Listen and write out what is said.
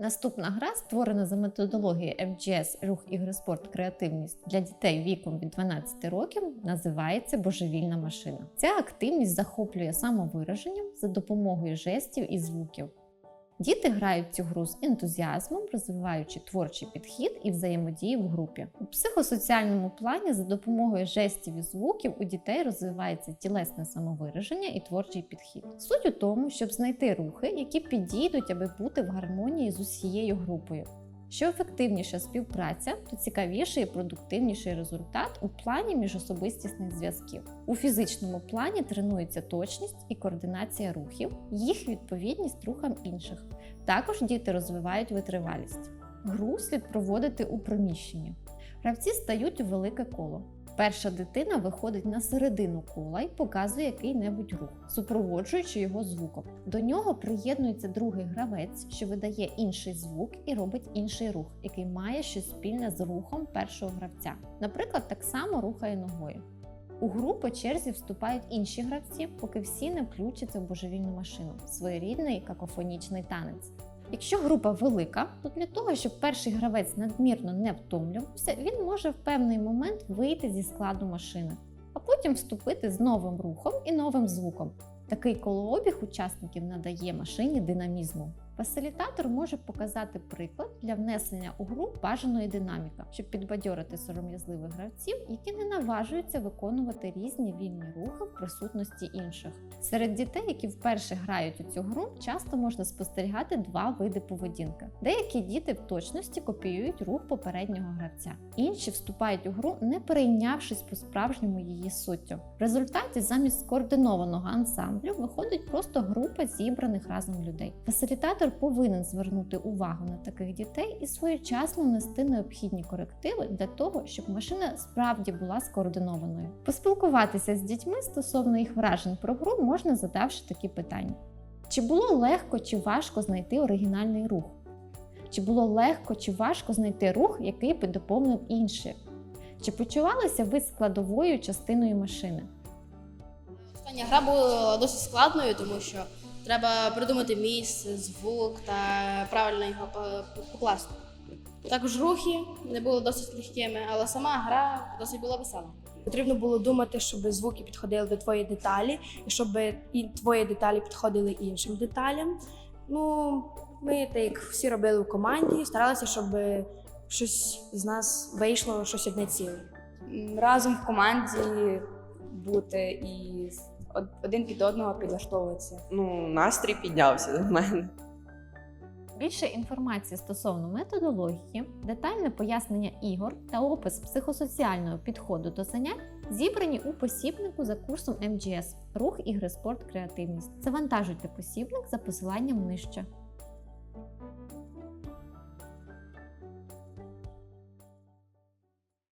Наступна гра, створена за методологією MGS Рух ігри спорт креативність для дітей віком від 12 років, називається Божевільна машина. Ця активність захоплює самовираженням за допомогою жестів і звуків. Діти грають цю гру з ентузіазмом, розвиваючи творчий підхід і взаємодії в групі. У психосоціальному плані за допомогою жестів і звуків у дітей розвивається тілесне самовираження і творчий підхід. Суть у тому, щоб знайти рухи, які підійдуть, аби бути в гармонії з усією групою. Що ефективніша співпраця, то цікавіший і продуктивніший результат у плані міжособистісних зв'язків. У фізичному плані тренується точність і координація рухів, їх відповідність рухам інших. Також діти розвивають витривалість. Гру слід проводити у приміщенні. Гравці стають у велике коло. Перша дитина виходить на середину кола і показує який-небудь рух, супроводжуючи його звуком. До нього приєднується другий гравець, що видає інший звук і робить інший рух, який має щось спільне з рухом першого гравця. Наприклад, так само рухає ногою. У гру по черзі вступають інші гравці, поки всі не включаться в божевільну машину, своєрідний какофонічний танець. Якщо група велика, то для того, щоб перший гравець надмірно не втомлювався, він може в певний момент вийти зі складу машини, а потім вступити з новим рухом і новим звуком. Такий колообіг учасників надає машині динамізму. Фасилітатор може показати приклад для внесення у гру бажаної динаміки, щоб підбадьорити сором'язливих гравців, які не наважуються виконувати різні вільні рухи в присутності інших. Серед дітей, які вперше грають у цю гру, часто можна спостерігати два види поведінки. Деякі діти в точності копіюють рух попереднього гравця, інші вступають у гру, не перейнявшись по-справжньому її суттю. В результаті замість скоординованого ансамблю виходить просто група зібраних разом людей. Фасилітатор повинен звернути увагу на таких дітей і своєчасно внести необхідні корективи для того, щоб машина справді була скоординованою. Поспілкуватися з дітьми стосовно їх вражень про гру можна задавши такі питання: чи було легко чи важко знайти оригінальний рух? Чи було легко чи важко знайти рух, який би доповнив інший? Чи почувалися ви складовою частиною машини? Остання гра була досить складною, тому що треба придумати місце, звук та правильно його покласти. Також рухи не були досить легкими, але сама гра досить була весела. Потрібно було думати, щоб звуки підходили до твоєї деталі, і щоб і твої деталі підходили іншим деталям. Ну, ми так як всі робили в команді, старалися, щоб щось з нас вийшло, щось одне ціле. Разом в команді бути і один під одного підлаштовуватися. Ну, настрій піднявся до мене. Більше інформації стосовно методології, детальне пояснення ігор та опис психосоціального підходу до занять зібрані у посібнику за курсом МГС Рух ігри спорт креативність. Завантажуйте посібник за посиланням нижче.